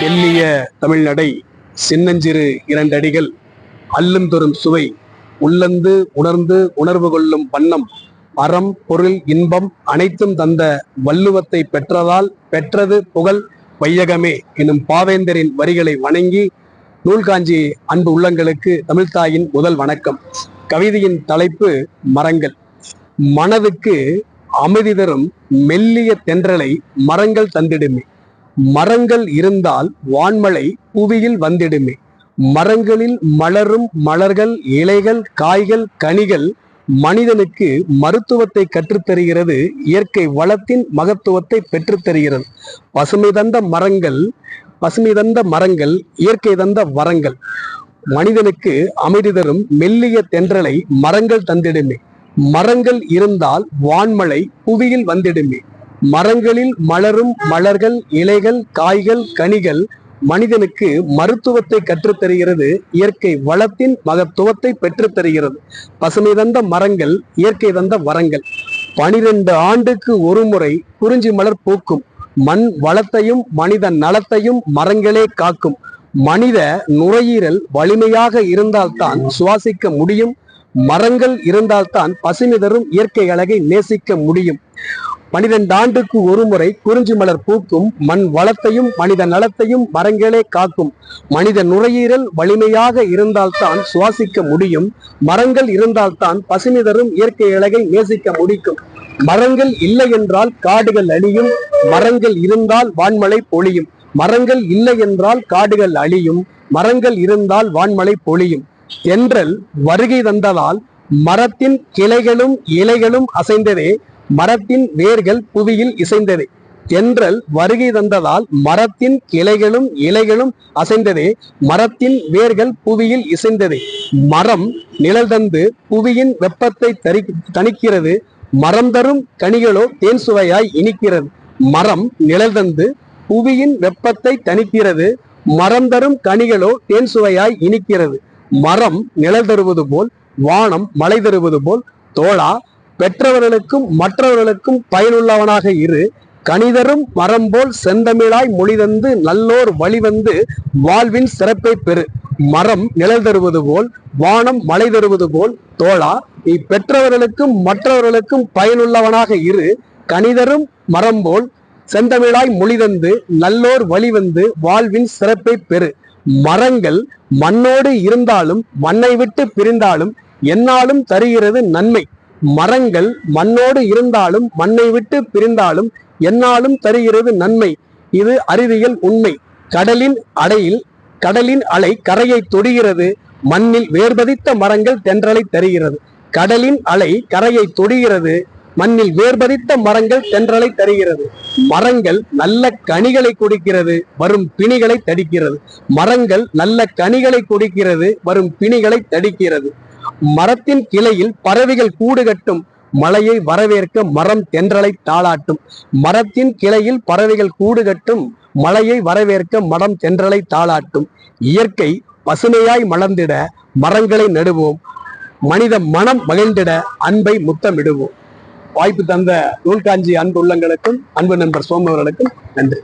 மெல்லிய தமிழ்நடை சின்னஞ்சிறு இரண்டடிகள் அல்லுந்தொரும் சுவை உள்ளந்து உணர்ந்து உணர்வு கொள்ளும் வண்ணம் அறம் பொருள் இன்பம் அனைத்தும் தந்த வள்ளுவத்தை பெற்றதால் பெற்றது புகழ் வையகமே எனும் பாவேந்தரின் வரிகளை வணங்கி நூல்காஞ்சி அன்பு உள்ளங்களுக்கு தமிழ்தாயின் முதல் வணக்கம். கவிதையின் தலைப்பு மரங்கள். மனதுக்கு அமைதி தரும் மெல்லிய தென்றலை மரங்கள் தந்திடுமே. மரங்கள் இருந்தால் வான்மலை புவியில் வந்திடுமே. மரங்களில் மலரும் மலர்கள் இலைகள் காய்கள் கனிகள் மனிதனுக்கு மருத்துவத்தை கற்றுத்தருகிறது இயற்கை வளத்தின் மகத்துவத்தை பெற்றுத்தருகிறது. பசுமை தந்த மரங்கள் பசுமை தந்த மரங்கள் இயற்கை தந்த வரங்கள் மனிதனுக்கு அமைதி தரும் மெல்லிய தென்றலை மரங்கள் தந்திடுமே. மரங்கள் இருந்தால் வான்மலை புவியில் வந்திடுமே. மரங்களில் மலரும் மலர்கள் இலைகள் காய்கள் கனிகள் மனிதனுக்கு மருத்துவத்தை கற்றுத்தருகிறது. இயற்கை வளத்தின் மகத்துவத்தை பெற்றுத் தருகிறது பசுமை தந்த மரங்கள் இயற்கை தந்த வரங்கள். பனிரெண்டு ஆண்டுக்கு ஒரு முறை குறிஞ்சி மலர் பூக்கும். மண் வளத்தையும் மனித நலத்தையும் மரங்களே காக்கும். மனித நுரையீரல் வலிமையாக இருந்தால்தான் சுவாசிக்க முடியும். மரங்கள் இருந்தால்தான் பசுமை தரும் இயற்கை அழகை நேசிக்க முடியும். பனிரெண்டு ஆண்டுக்கு ஒரு முறை குறிஞ்சி மலர் பூக்கும் மண் வளத்தையும் மனித நலத்தையும் மரங்களே காக்கும். மனித நுரையீரல் வலிமையாக இருந்தால்தான் சுவாசிக்க முடியும். மரங்கள் இருந்தால்தான் பசுமை தரும் இயற்கை அழகை நேசிக்க முடிக்கும். மரங்கள் இல்லை என்றால் காடுகள் அழியும். மரங்கள் இருந்தால் வான்மலை பொழியும். மரங்கள் இல்லை என்றால் காடுகள் அழியும். மரங்கள் இருந்தால் வான்மலை பொழியும். என்றல் வருகை தந்ததால் மரத்தின் கிளைகளும் இலைகளும் அசைந்ததே மரத்தின் வேர்கள் புவியில் இசைந்தது. தென்றல் வருகை தந்ததால் மரத்தின் கிளைகளும் இலைகளும் அசைந்ததே மரத்தின் வேர்கள் புவியில் இசைந்தது. மரம் நிழல் தந்து புவியின் வெப்பத்தை தரி தணிக்கிறது மரம் தரும் கனிகளோ தேன் சுவையாய் இனிக்கிறது. மரம் நிழல் தந்து புவியின் வெப்பத்தை தணிக்கிறது மரம் தரும் கனிகளோ தேன் சுவையாய் இனிக்கிறது. மரம் நிழல் தருவது போல் வானம் மழை தருவது போல் தோழா பெற்றவர்களுக்கும் மற்றவர்களுக்கும் பயனுள்ளவனாக இரு. கணிதரும் மரம்போல் செந்தமிழாய் செந்தமிழாய் மொழிதந்து நல்லோர் வழிவந்து வாழ்வின் சிறப்பை பெறு. மரம் நிழல் தருவது போல் வானம் மழை தருவது போல் தோழா நீ பெற்றவர்களுக்கும் மற்றவர்களுக்கும் பயனுள்ளவனாக இரு. கணிதரும் மரம்போல் செந்தமிழாய் செந்தமிழாய் மொழிதந்து நல்லோர் வழிவந்து வாழ்வின் சிறப்பை பெறு. மரங்கள் மண்ணோடு இருந்தாலும் மண்ணை விட்டு பிரிந்தாலும் என்னாலும் தருகிறது நன்மை. மரங்கள் மண்ணோடு இருந்தாலும் மண்ணை விட்டு பிரிந்தாலும் என்னாலும் தருகிறது நன்மை. இது அறிவியல் உண்மை. கடலின் அடையில் கடலின் அலை கரையை தொடுகிறது. மண்ணில் வேர்பதித்த மரங்கள் தென்றலை தருகிறது. கடலின் அலை கரையை தொடுகிறது. மண்ணில் வேர்பதித்த மரங்கள் தென்றலை தருகிறது. மரங்கள் நல்ல கனிகளை கொடுக்கிறது வரும் பிணிகளை தடிக்கிறது. மரங்கள் நல்ல கனிகளை கொடுக்கிறது வரும் பிணிகளை தடிக்கிறது. மரத்தின் கிளையில் பறவைகள் கூடு கட்டும் மலையை வரவேற்க மரம் தென்றலை தாளாட்டும். மரத்தின் கிளையில் பறவைகள் கூடு கட்டும் மலையை வரவேற்க மரம் தென்றலை தாளாட்டும். இயற்கை பசுமையாய் மலர்ந்திட மரங்களை நடுவோம். மனித மனம் மகிழ்ந்திட அன்பை முத்தமிடுவோம். வாய்ப்பு தந்த நூல்காஞ்சி அன்பு உள்ளங்களுக்கும் அன்பு நண்பர் சோமவர்களுக்கும் நன்றி.